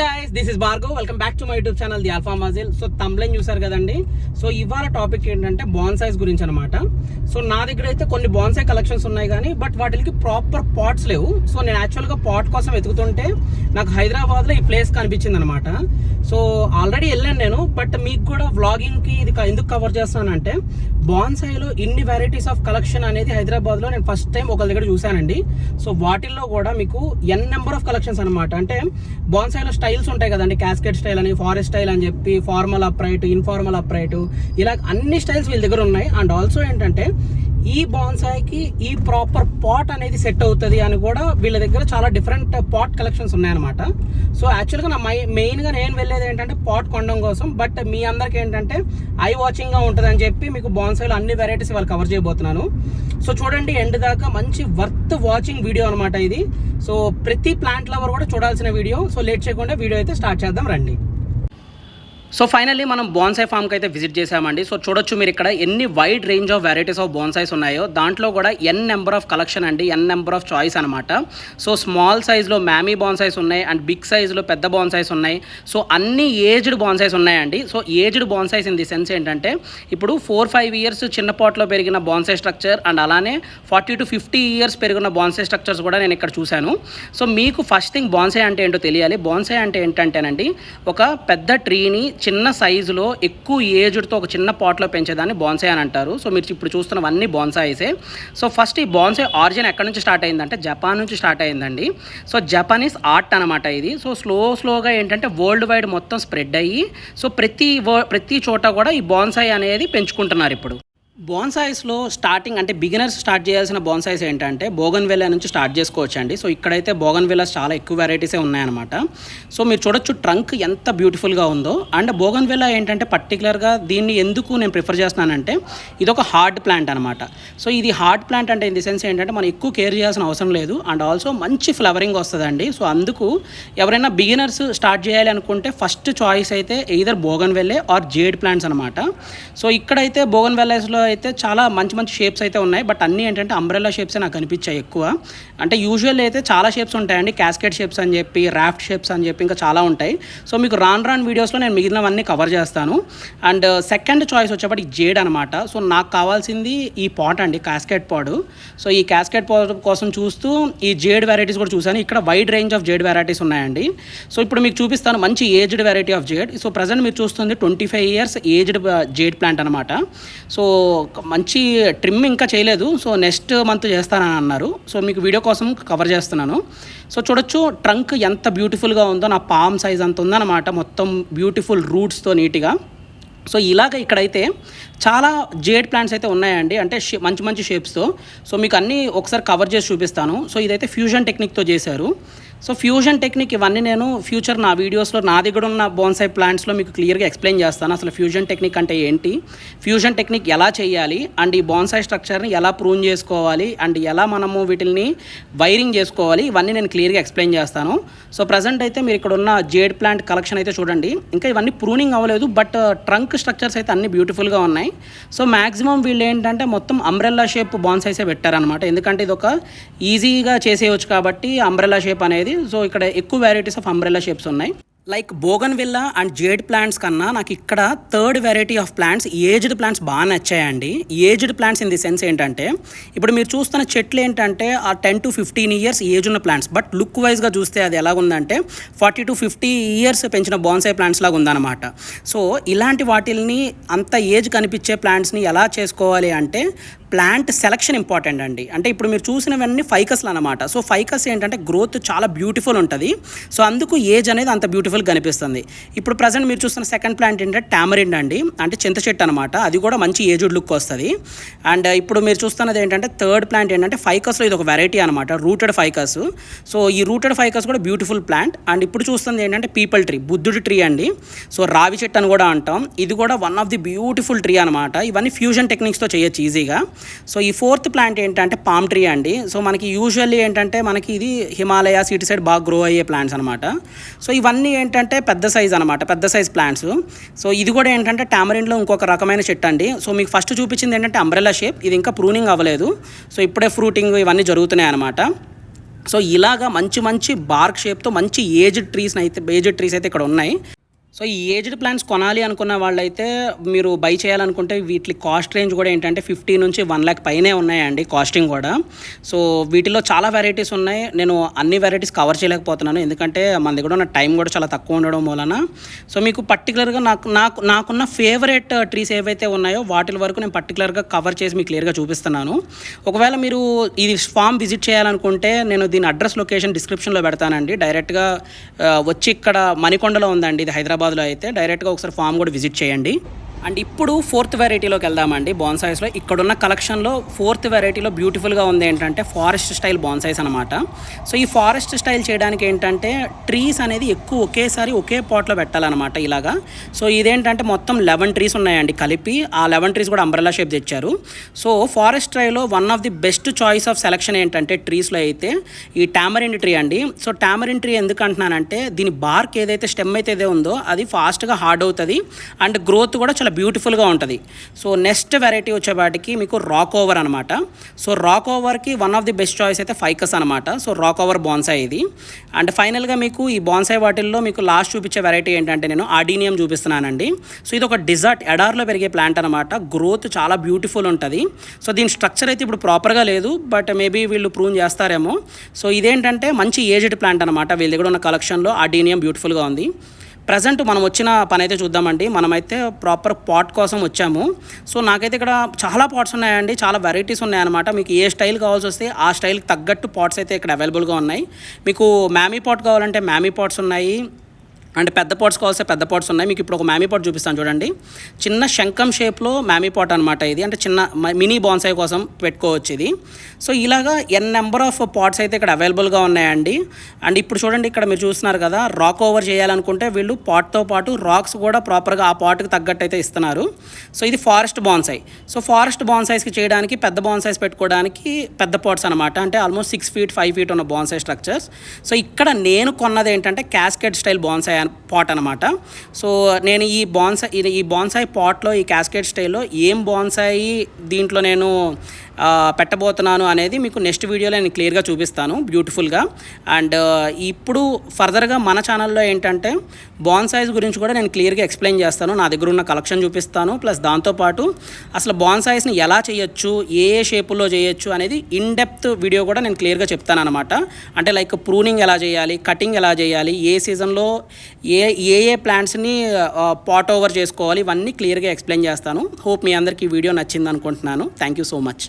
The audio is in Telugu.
Guys this is Bhargav welcome back to my YouTube channel the alpha మాజిల్ so తమ్లైన్ చూసారు కదండి. సో ఇవాళ టాపిక్ ఏంటంటే బాన్సైజ్ గురించి అనమాట సో నా దగ్గర అయితే కొన్ని బాన్సై కలెక్షన్స్ ఉన్నాయి కానీ బట్ వాటికి ప్రాపర్ పాట్స్ లేవు. సో నేను యాక్చువల్గా పాట్ కోసం వెతుకుతుంటే నాకు హైదరాబాద్లో ఈ ప్లేస్ కనిపించింది అనమాట సో ఆల్రెడీ వెళ్ళాను నేను బట్ మీకు కూడా వ్లాగింగ్కి ఇది ఎందుకు కవర్ చేస్తానంటే బాన్సాయిలో ఇన్ని వెరైటీస్ ఆఫ్ కలెక్షన్ అనేది హైదరాబాద్లో నేను ఫస్ట్ టైం ఒకరి దగ్గర చూశానండి. సో వాటిల్లో కూడా మీకు ఎన్ నెంబర్ ఆఫ్ కలెక్షన్స్ అనమాట అంటే బాన్సాయిలో స్టైల్స్ ఉంటాయి కదండి. క్యాస్కెట్ స్టైల్ అని ఫారెస్ట్ స్టైల్ అని చెప్పి ఫార్మల్ అప్రైట్ ఇన్ఫార్మల్ అప్రైట్ ఇలా అన్ని స్టైల్స్ వీళ్ళ దగ్గర ఉన్నాయి. అండ్ ఆల్సో ఏంటంటే ఈ బాన్సాయికి ఈ ప్రాపర్ పాట్ అనేది సెట్ అవుతుంది అని కూడా వీళ్ళ దగ్గర చాలా డిఫరెంట్ పాట్ కలెక్షన్స్ ఉన్నాయన్నమాట. సో యాక్చువల్గా నా మై మెయిన్గా నేను వెళ్ళేది ఏంటంటే పాట్ కొనడం కోసం బట్ మీ అందరికి ఏంటంటే ఐ వాచింగ్గా ఉంటుంది అని చెప్పి మీకు బాన్సాయిలో అన్ని వెరైటీస్ వాళ్ళు కవర్ చేయబోతున్నాను. సో చూడండి ఎండ్ దాకా మంచి వర్త్ వాచింగ్ వీడియో అనమాట ఇది. సో ప్రతి ప్లాంట్ లవర్ కూడా చూడాల్సిన వీడియో. సో లేట్ చేయకుండా వీడియో అయితే స్టార్ట్ చేద్దాం రండి. సో ఫైనల్లీ మనం బాన్సై ఫామ్కి అయితే విజిట్ చేసామండి సో చూడొచ్చు మీరు ఇక్కడ ఎన్ని wide range of varieties of bonsais ఉన్నాయో. దాంట్లో కూడా ఎన్ నెంబర్ ఆఫ్ కలెక్షన్ అండి ఎన్ నెంబర్ ఆఫ్ చాయిస్ అనమాట సో స్మాల్ సైజ్లో మ్యామీ బాన్సైస్ ఉన్నాయి అండ్ బిగ్ సైజ్లో పెద్ద బాన్సైస్ ఉన్నాయి. సో అన్ని ఏజ్డ్ బాన్సైస్ ఉన్నాయండి. So aged bonsais in the sense ఏంటంటే ఇప్పుడు ఫోర్ ఫైవ్ ఇయర్స్ చిన్న పాట్లో పెరిగిన బాన్సై స్ట్రక్చర్ అండ్ అలానే ఫార్టీ టు ఫిఫ్టీ ఇయర్స్ పెరిగిన బాన్సై స్ట్రక్చర్స్ కూడా నేను ఇక్కడ చూశాను. సో మీకు ఫస్ట్ థింగ్ బాన్సై అంటే ఏంటో తెలియాలి. బాన్సై అంటే ఏంటంటేనండి ఒక పెద్ద ట్రీని చిన్న సైజులో ఎక్కువ ఏజ్డ్తో ఒక చిన్న పాట్లో పెంచేదాన్ని బాన్సాయ్ అని అంటారు. సో మీరు ఇప్పుడు చూస్తున్నవన్నీ బాన్సాయిసే. సో ఫస్ట్ ఈ బాన్సాయ్ ఆరిజిన్ ఎక్కడి నుంచి స్టార్ట్ అయిందంటే జపాన్ నుంచి స్టార్ట్ అయిందండి. సో జపానీస్ ఆర్ట్ అనమాట ఇది. సో స్లో స్లోగా ఏంటంటే వరల్డ్ వైడ్ మొత్తం స్ప్రెడ్ అయ్యి సో ప్రతి ప్రతి చోట కూడా ఈ బాన్సాయ్ అనేది పెంచుకుంటున్నారు ఇప్పుడు. బోన్సాయిస్లో స్టార్టింగ్ అంటే బిగినర్స్ స్టార్ట్ చేయాల్సిన బోన్సాయిస్ ఏంటంటే బోగన్ వెల్లా నుంచి స్టార్ట్ చేసుకోవచ్చు అండి సో ఇక్కడైతే బోగన్ వెల్లాస్ చాలా ఎక్కువ వెరైటీసే ఉన్నాయన్నమాట. సో మీరు చూడొచ్చు ట్రంక్ ఎంత బ్యూటిఫుల్గా ఉందో. అండ్ బోగన్ వెల్లా ఏంటంటే పర్టికులర్గా దీన్ని ఎందుకు నేను ప్రిఫర్ చేస్తున్నానంటే ఇది ఒక హార్డ్ ప్లాంట్ అనమాట సో ఇది హార్డ్ ప్లాంట్ అంటే ఇన్ ది సెన్స్ ఏంటంటే మనం ఎక్కువ కేర్ చేయాల్సిన అవసరం లేదు. అండ్ ఆల్సో మంచి ఫ్లవరింగ్ వస్తుందండి. సో అందుకు ఎవరైనా బిగినర్స్ స్టార్ట్ చేయాలి అనుకుంటే ఫస్ట్ చాయిస్ అయితే either bougainvillea or jade plants అనమాట సో ఇక్కడైతే బోగన్ వెల్లాస్లో అయితే చాలా మంచి మంచి షేప్స్ అయితే ఉన్నాయి. బట్ అన్నీ ఏంటంటే అంబ్రెల్లా షేప్సే నాకు అనిపించాయి ఎక్కువ. అంటే యూజువల్ అయితే చాలా షేప్స్ ఉంటాయండి. క్యాస్కెట్ షేప్స్ అని చెప్పి రాఫ్ట్ షేప్స్ అని చెప్పి ఇంకా చాలా ఉంటాయి. సో మీకు రాన్ రాన్ వీడియోస్లో నేను మిగిలినవన్నీ కవర్ చేస్తాను. అండ్ సెకండ్ చాయిస్ వచ్చేప్పటికి జేడ్ అనమాట సో నాకు కావాల్సింది ఈ పాట్ అండి క్యాస్కెట్ పాడు సో ఈ క్యాస్కెట్ పాడ్ కోసం చూస్తూ ఈ జేడ్ వెరైటీస్ కూడా చూశాను. ఇక్కడ wide range of jade varieties ఉన్నాయండి. సో ఇప్పుడు మీకు చూపిస్తాను మంచి aged variety of jade so present మీరు చూస్తుంది twenty five years aged jade plant అనమాట సో మంచి ట్రిమ్ ఇంకా చేయలేదు. సో నెక్స్ట్ మంత్ చేస్తానని అన్నారు. సో మీకు వీడియో కోసం కవర్ చేస్తున్నాను. సో చూడొచ్చు ట్రంక్ ఎంత బ్యూటిఫుల్గా ఉందో నా పామ్ సైజ్ అంత ఉందన్నమాట. మొత్తం బ్యూటిఫుల్ రూట్స్తో నీట్గా. సో ఇలాగ ఇక్కడైతే చాలా జేడ్ ప్లాంట్స్ అయితే ఉన్నాయండి. అంటే షే- మంచి మంచి షేప్స్తో సో మీకు అన్నీ ఒకసారి కవర్ చేసి చూపిస్తాను. సో ఇదైతే ఫ్యూజన్ టెక్నిక్తో చేశారు. సో ఫ్యూజన్ టెక్నిక్ ఇవన్నీ నేను ఫ్యూచర్ నా వీడియోస్లో నా దగ్గర ఉన్న బోన్సై ప్లాంట్స్లో మీకు క్లియర్గా ఎక్స్ప్లెయిన్ చేస్తాను. అసలు ఫ్యూజన్ టెక్నిక్ అంటే ఏంటి? ఫ్యూజన్ టెక్నిక్ ఎలా చేయాలి? అండ్ ఈ బోన్సై స్ట్రక్చర్ని ఎలా ప్రూన్ చేసుకోవాలి? అండ్ ఎలా మనము వీటిని వైరింగ్ చేసుకోవాలి? ఇవన్నీ నేను క్లియర్గా ఎక్స్ప్లెయిన్ చేస్తాను. సో ప్రజెంట్ అయితే మీరు ఇక్కడ ఉన్న జేడ్ ప్లాంట్ కలెక్షన్ అయితే చూడండి. ఇంకా ఇవన్నీ ప్రూనింగ్ అవ్వలేదు. బట్ uh, ట్రంక్ స్ట్రక్చర్స్ అయితే అన్ని బ్యూటిఫుల్గా ఉన్నాయి. సో మ్యాక్సిమం వీళ్ళు ఏంటంటే మొత్తం అంబ్రెల్లా షేప్ బాన్సైసే పెట్టారనమాట ఎందుకంటే ఇది ఒక ఈజీగా చేసేయచ్చు కాబట్టి అంబ్రెల్లా షేప్ అనేది సో ఇక్కడ ఎక్కువ వెరైటీస్ ఆఫ్ అంబ్రెల్లా షేప్స్ ఉన్నాయి. Like bougainvillea and jade plants కన్నా నాకు ఇక్కడ third variety of plants aged plants బాగా నచ్చాయండి. Aged plants in the sense ఏంటంటే ఇప్పుడు మీరు చూస్తున్న చెట్లు ఏంటంటే ఆ ten to fifteen years age ఉన్న ప్లాంట్స్ బట్ లుక్ వైజ్గా చూస్తే అది ఎలా ఉందంటే ఫార్టీ టు ఫిఫ్టీ ఇయర్స్ పెంచిన బాన్సై ప్లాంట్స్ లాగా ఉందన్నమాట. సో ఇలాంటి వాటిల్ని అంత ఏజ్ కనిపించే ప్లాంట్స్ని ఎలా చేసుకోవాలి అంటే ప్లాంట్ సెలక్షన్ ఇంపార్టెంట్ అండి. అంటే ఇప్పుడు మీరు చూసినవన్నీ ఫైకస్లు అనమాట సో ఫైకస్ ఏంటంటే గ్రోత్ చాలా బ్యూటిఫుల్ ఉంటుంది. సో అందుకు ఏజ్ అనేది అంత బ్యూటిఫుల్ కనిపిస్తుంది. ఇప్పుడు ప్రజెంట్ మీరు చూస్తున్న సెకండ్ ప్లాంట్ ఏంటంటే టామరిండ్ అండి. అంటే చింత చెట్టు అనమాట అది కూడా మంచి ఏజ్డ్ లుక్ వస్తుంది. అండ్ ఇప్పుడు మీరు చూస్తున్నది ఏంటంటే థర్డ్ ప్లాంట్ ఏంటంటే ఫైకస్లో ఇది ఒక వెరైటీ అనమాట రూటెడ్ ఫైకస్. సో ఈ రూటెడ్ ఫైకస్ కూడా బ్యూటిఫుల్ ప్లాంట్. అండ్ ఇప్పుడు చూస్తుంది ఏంటంటే పీపల్ ట్రీ బుద్ధుడి ట్రీ అండి. సో రావి చెట్టు అని కూడా అంటాం. ఇది కూడా one of the beautiful tree అనమాట ఇవన్నీ ఫ్యూజన్ టెక్నిక్స్తో చేయొచ్చు ఈజీగా. సో ఈ ఫోర్త్ ప్లాంట్ ఏంటంటే పామ్ ట్రీ అండి. సో మనకి యూజువల్లీ ఏంటంటే మనకి ఇది హిమాలయాస్ ఇటు సైడ్ బాగా గ్రో అయ్యే ప్లాంట్స్ అనమాట సో ఇవన్నీ ఏంటంటే పెద్ద సైజ్ అనమాట పెద్ద సైజ్ ప్లాంట్స్ సో ఇది కూడా ఏంటంటే టామరిన్లో ఇంకొక రకమైన చెట్టు అండి. సో మీకు ఫస్ట్ చూపించింది ఏంటంటే అంబ్రెల్లా షేప్ ఇది ఇంకా ప్రూనింగ్ అవ్వలేదు. సో ఇప్పుడే ఫ్రూటింగ్ ఇవన్నీ జరుగుతున్నాయి అనమాట సో ఇలాగా మంచి మంచి బార్క్ షేప్తో మంచి ఏజ్డ్ ట్రీస్ అయితే ఏజ్డ్ ట్రీస్ అయితే ఇక్కడ ఉన్నాయి. సో ఈ ఏజ్డ్ ప్లాన్స్ కొనాలి అనుకున్న వాళ్ళైతే మీరు బై చేయాలనుకుంటే వీటి కాస్ట్ రేంజ్ కూడా ఏంటంటే ఫిఫ్టీ నుంచి వన్ ల్యాక్ పైనే ఉన్నాయండి కాస్టింగ్ కూడా. సో వీటిలో చాలా వెరైటీస్ ఉన్నాయి. నేను అన్ని వెరైటీస్ కవర్ చేయలేకపోతున్నాను. ఎందుకంటే మన దగ్గర ఉన్న టైం కూడా చాలా తక్కువ ఉండడం వలన. సో మీకు పర్టికులర్గా నాకు నాకు నాకున్న ఫేవరెట్ ట్రీస్ ఏవైతే ఉన్నాయో వాటి వరకు నేను పర్టికులర్గా కవర్ చేసి మీకు క్లియర్గా చూపిస్తున్నాను. ఒకవేళ మీరు ఇది ఫామ్ విజిట్ చేయాలనుకుంటే నేను దీని అడ్రస్ లొకేషన్ డిస్క్రిప్షన్లో పెడతానండి. డైరెక్ట్గా వచ్చి ఇక్కడ మణికొండలో ఉందండి. ఇది హైదరాబాద్లో అయితే డైరెక్ట్గా ఒకసారి ఫామ్ కూడా విజిట్ చేయండి. అండ్ ఇప్పుడు ఫోర్త్ వెరైటీలోకి వెళ్దామండి బాన్సాయిస్లో. ఇక్కడున్న కలెక్షన్లో ఫోర్త్ వెరైటీలో బ్యూటిఫుల్గా ఉంది ఏంటంటే ఫారెస్ట్ స్టైల్ బాన్సాయిస్ అనమాట సో ఈ ఫారెస్ట్ స్టైల్ చేయడానికి ఏంటంటే ట్రీస్ అనేది ఎక్కువ ఒకేసారి ఒకే పాట్లో పెట్టాలన్నమాట ఇలాగా. సో ఇదేంటంటే మొత్తం లెవెన్ ట్రీస్ ఉన్నాయండి కలిపి ఆ లెవెన్ ట్రీస్ కూడా అంబ్రెల్లా షేప్ తెచ్చారు. So forest ట్రైలో one of the best choice of selection ఏంటంటే ట్రీస్లో అయితే ఈ టామరిన్ ట్రీ అండి. సో టామరిన్ ట్రీ ఎందుకు అంటున్నానంటే దీని బార్క్ ఏదైతే స్టెమ్ అయితే ఏదో ఉందో అది ఫాస్ట్గా హార్డ్ అవుతుంది అండ్ గ్రోత్ కూడా చాలా బ్యూటిఫుల్గా ఉంటుంది. సో నెక్స్ట్ వెరైటీ వచ్చేవాటికి మీకు రాక్ ఓవర్ అనమాట so rock ఓవర్కి one of the best choice అయితే ఫైకస్ అనమాట సో రాక్ ఓవర్ బాన్సాయ్ ఇది. అండ్ ఫైనల్గా మీకు ఈ బాన్సాయ్ వాటిల్లో మీకు లాస్ట్ చూపించే వెరైటీ ఏంటంటే నేను ఆడీనియం చూపిస్తున్నానండి. సో ఇది ఒక డిజర్ట్ ఎడార్లో పెరిగే ప్లాంట్ అనమాట గ్రోత్ చాలా బ్యూటిఫుల్ ఉంటుంది. సో దీని స్ట్రక్చర్ అయితే ఇప్పుడు ప్రాపర్గా లేదు. బట్ మేబీ వీళ్ళు ప్రూవ్ చేస్తారేమో. సో ఇదేంటంటే మంచి ఏజ్డ్ ప్లాంట్ అనమాట వీళ్ళ దగ్గర ఉన్న కలెక్షన్లో ఆర్డీనియం బ్యూటిఫుల్గా ఉంది. ప్రజెంట్ మనం వచ్చిన పని అయితే చూద్దామండి. మనమైతే ప్రాపర్ పాట్ కోసం వచ్చాము. సో నాకైతే ఇక్కడ చాలా పాట్స్ ఉన్నాయండి. చాలా వెరైటీస్ ఉన్నాయన్నమాట. మీకు ఏ స్టైల్ కావాల్సి వస్తే ఆ స్టైల్కి తగ్గట్టు పాట్స్ అయితే ఇక్కడ అవైలబుల్గా ఉన్నాయి. మీకు మ్యామీ పాట్ కావాలంటే మ్యామీ పాట్స్ ఉన్నాయి. అంటే పెద్ద పాట్స్ కావాల్సిన పెద్ద పాట్స్ ఉన్నాయి. మీకు ఇప్పుడు ఒక మ్యామీ పాట్ చూపిస్తాను చూడండి. చిన్న శంఖం షేప్లో మ్యామీ పాట్ అనమాట ఇది. అంటే చిన్న మ- మినీ బాన్సాయి కోసం పెట్టుకోవచ్చు ఇది. సో ఇలాగా ఎన్ నెంబర్ ఆఫ్ పాట్స్ అయితే ఇక్కడ అవైలబుల్గా ఉన్నాయండి. అండ్ ఇప్పుడు చూడండి ఇక్కడ మీరు చూస్తున్నారు కదా రాక్ ఓవర్ చేయాలనుకుంటే వీళ్ళు పాట్తో పాటు రాక్స్ కూడా ప్రాపర్గా ఆ పాట్కి తగ్గట్టు అయితే ఇస్తున్నారు. సో ఇది ఫారెస్ట్ బాన్సాయి సో ఫారెస్ట్ బాన్సైస్కి చేయడానికి పెద్ద బాన్సైస్ పెట్టుకోవడానికి పెద్ద పాట్స్ అనమాట అంటే almost six feet five feet ఉన్న బాన్సాయ్ స్ట్రక్చర్స్ సో ఇక్కడ నేను కొన్నది ఏంటంటే క్యాస్కెట్ స్టైల్ బాన్సాయి పాట్ అనమాట సో నేను ఈ బాన్సాయ్ ఈ బాన్సాయ్ పాట్లో ఈ క్యాస్కెట్ స్టైల్లో ఏం బాన్సాయి దీంట్లో నేను పెట్టబోతున్నాను అనేది మీకు నెక్స్ట్ వీడియోలో నేను క్లియర్గా చూపిస్తాను బ్యూటిఫుల్గా. అండ్ ఇప్పుడు ఫర్దర్గా మన ఛానల్లో ఏంటంటే బాన్సాయిస్ గురించి కూడా నేను క్లియర్గా ఎక్స్ప్లెయిన్ చేస్తాను. నా దగ్గర ఉన్న కలెక్షన్ చూపిస్తాను. ప్లస్ దాంతోపాటు అసలు బాన్సాయిస్ని ఎలా చేయొచ్చు ఏ ఏ షేపుల్లో చేయొచ్చు అనేది ఇన్ డెప్త్ వీడియో కూడా నేను క్లియర్గా చెప్తాను అనమాట అంటే లైక్ ప్రూనింగ్ ఎలా చేయాలి కటింగ్ ఎలా చేయాలి ఏ సీజన్లో ఏ ఏ ఏ ప్లాంట్స్ని పాట్ ఓవర్ చేసుకోవాలి ఇవన్నీ క్లియర్గా ఎక్స్ప్లెయిన్ చేస్తాను. హోప్ మీ అందరికీ వీడియో నచ్చింది అనుకుంటున్నాను థ్యాంక్ యూ సో మచ్.